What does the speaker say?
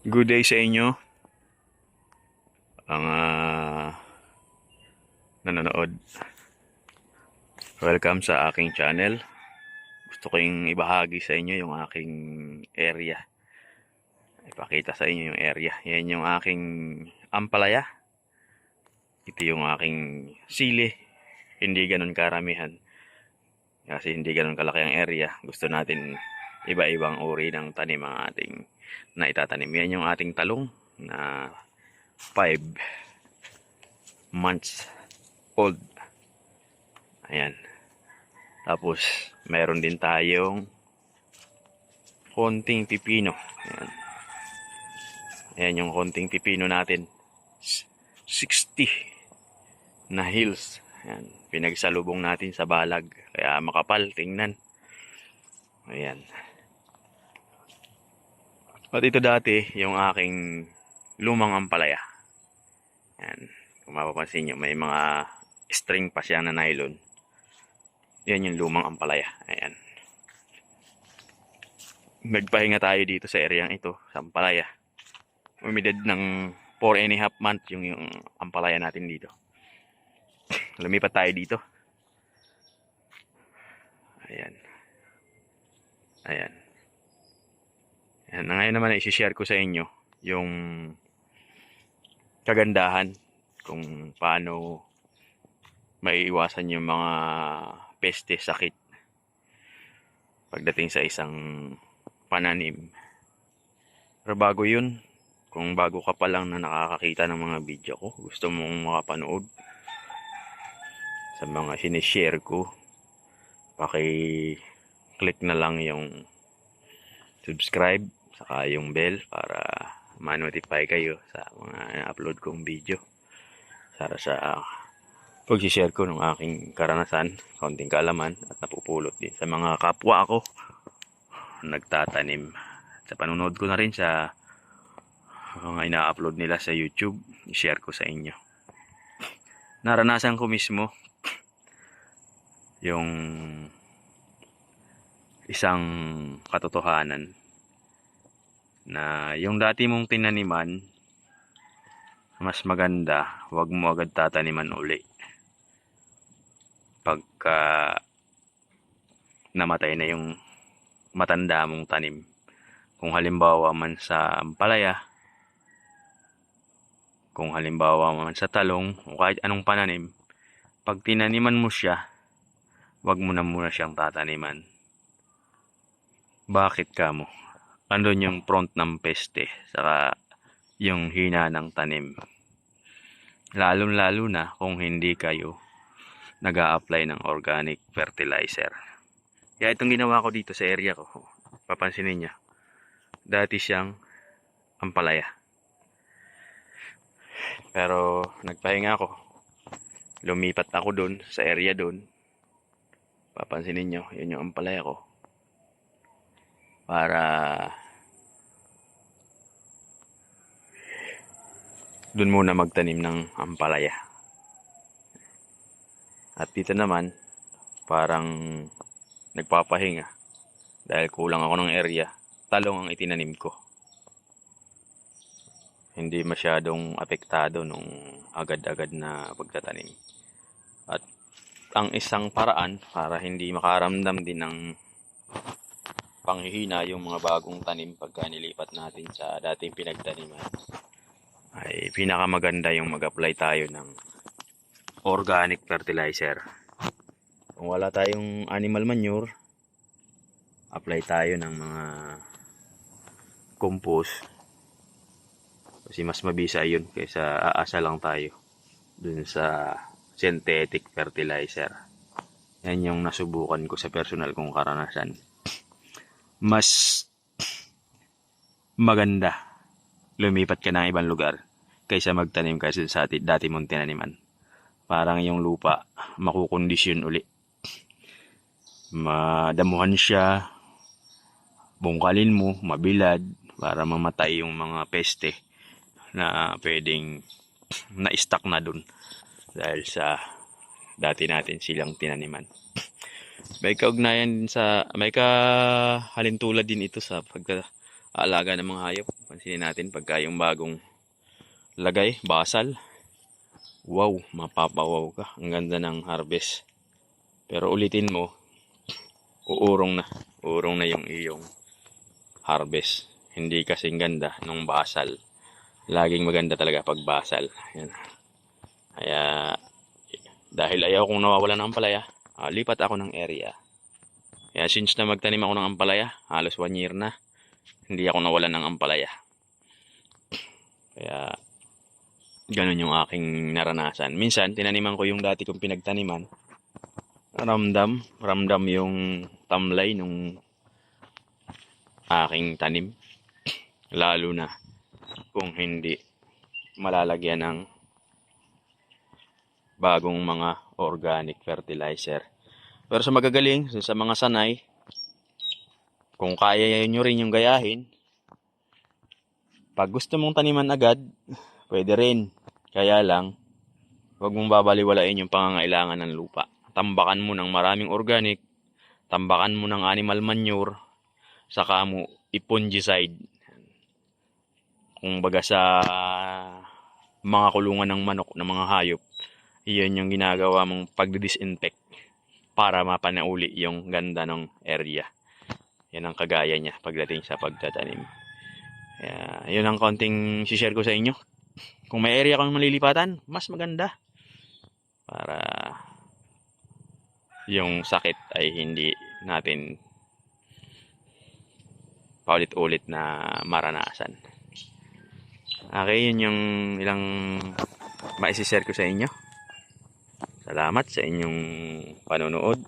Good day sa inyo. Ang ah, nanonood. Welcome sa aking channel. Gusto kong ibahagi sa inyo yung aking area. Ipakita sa inyo yung area. Yan yung aking ampalaya. Ito yung aking sili. Hindi ganun karamihan. Kasi hindi ganun kalaki ang area. Gusto natin iba-ibang uri ng tanim ang ating na itatanim. Yan yung ating talong na 5 months old. Ayan. Tapos, meron din tayong konting pipino. Ayan. Ayan yung konting pipino natin. S- 60 na hills. Ayan. Pinagsalubong natin sa balag. Kaya makapal, tingnan. Ayan. At ito dati, yung aking lumang ampalaya. Yan. Kung mapapansin nyo, may mga string pa siya na nylon. Yan yung lumang ampalaya. Ayan. Nagpahinga tayo dito sa areang ito, sa ampalaya. Umidad ng 4 and a half month yung, yung ampalaya natin dito. Lumipat tayo dito. Ayan. Ayan. Ayan, na ngayon naman i-share ko sa inyo yung kagandahan kung paano maiiwasan yung mga peste, sakit pagdating sa isang pananim. Pero bago yun, kung bago ka pa lang na nakakakita ng mga video ko, gusto mong makapanood sa mga sinishare ko, paki-click na lang yung subscribe saka yung bell para ma-notify kayo sa mga upload kong video para sa pag-share ko ng aking karanasan, kaunting kaalaman at napupulot din sa mga kapwa ko nagtatanim. Sa panunod ko na rin sa mga ina-upload nila sa YouTube, i-share ko sa inyo. Naranasan ko mismo yung isang katotohanan na yung dati mong tinaniman mas maganda wag mo agad tataniman uli. Pagka namatay na yung matanda mong tanim. Kung halimbawa man sa ampalaya kung halimbawa man sa talong o kahit anong pananim pag tinaniman mo siya wag mo na muna siyang tataniman. Bakit ka mo andun yung front ng peste saka yung hina ng tanim. Lalong lalo na kung hindi kayo nag apply ng organic fertilizer. Kaya itong ginawa ko dito sa area ko papansinin nyo dati siyang ampalaya. Pero nagpahinga ako. Lumipat ako doon sa area doon papansinin nyo yun yung ampalaya ko. Para doon muna magtanim ng ampalaya. At dito naman, parang nagpapahinga dahil kulang ako ng area. Talong ang itinanim ko. Hindi masyadong apektado nung agad-agad na pagtatanim. At ang isang paraan para hindi makaramdam din ng panghihina yung mga bagong tanim pagka nilipat natin sa dating pinagtaniman ay pinakamaganda yung mag-apply tayo ng organic fertilizer. Kung wala tayong animal manure, apply tayo ng mga compost. Kasi mas mabisa yun kaysa aasa lang tayo dun sa synthetic fertilizer. Yan yung nasubukan ko sa personal kong karanasan. Mas maganda lumipat ka ng ibang lugar kaysa magtanim kasi sa ati- dati mong tinaniman. Parang yung lupa makukondisyon uli. Madamuhan siya, bungkalin mo, mabilad, para mamatay yung mga peste na pwedeng na-stuck na dun dahil sa dati natin silang tinaniman. May kaugnayan din sa, may kahalintulad din ito sa pagka alaga ng mga hayop. Pansinin natin pagka yung bagong lagay, basal. Wow, mapapawaw ka. Ang ganda ng harvest. Pero ulitin mo, uurong na. Uurong na yung iyong harvest. Hindi kasing ganda nung basal. Laging maganda talaga pag basal. Yan. Kaya, dahil ayaw kong nawawala ng ampalaya, ah, lipat ako ng area. Kaya since na magtanim ako ng ampalaya, halos one year na, hindi ako nawalan ng ampalaya. Kaya, ganun yung aking naranasan. Minsan, tinaniman ko yung dati kong pinagtaniman. Ramdam, ramdam yung tamlay nung aking tanim. Lalo na kung hindi malalagyan ng bagong mga organic fertilizer. Pero sa magagaling, sa mga sanay, kung kaya nyo rin yung gayahin, pag gusto mong taniman agad, pwede rin. Kaya lang, huwag mong babaliwalain yung pangangailangan ng lupa. Tambakan mo ng maraming organic, tambakan mo ng animal manure, saka mo ipongicide. Kung baga sa mga kulungan ng manok, ng mga hayop, iyon yung ginagawa mong pagdi-disinfect para mapanauli yung ganda ng area. Yan ang kagaya niya pagdating sa pagtatanim. Kaya, yun ang konting share ko sa inyo. Kung may area kang malilipatan, mas maganda. Para yung sakit ay hindi natin paulit-ulit na maranasan. Okay, yun yung ilang maisishare ko sa inyo. Salamat sa inyong panonood.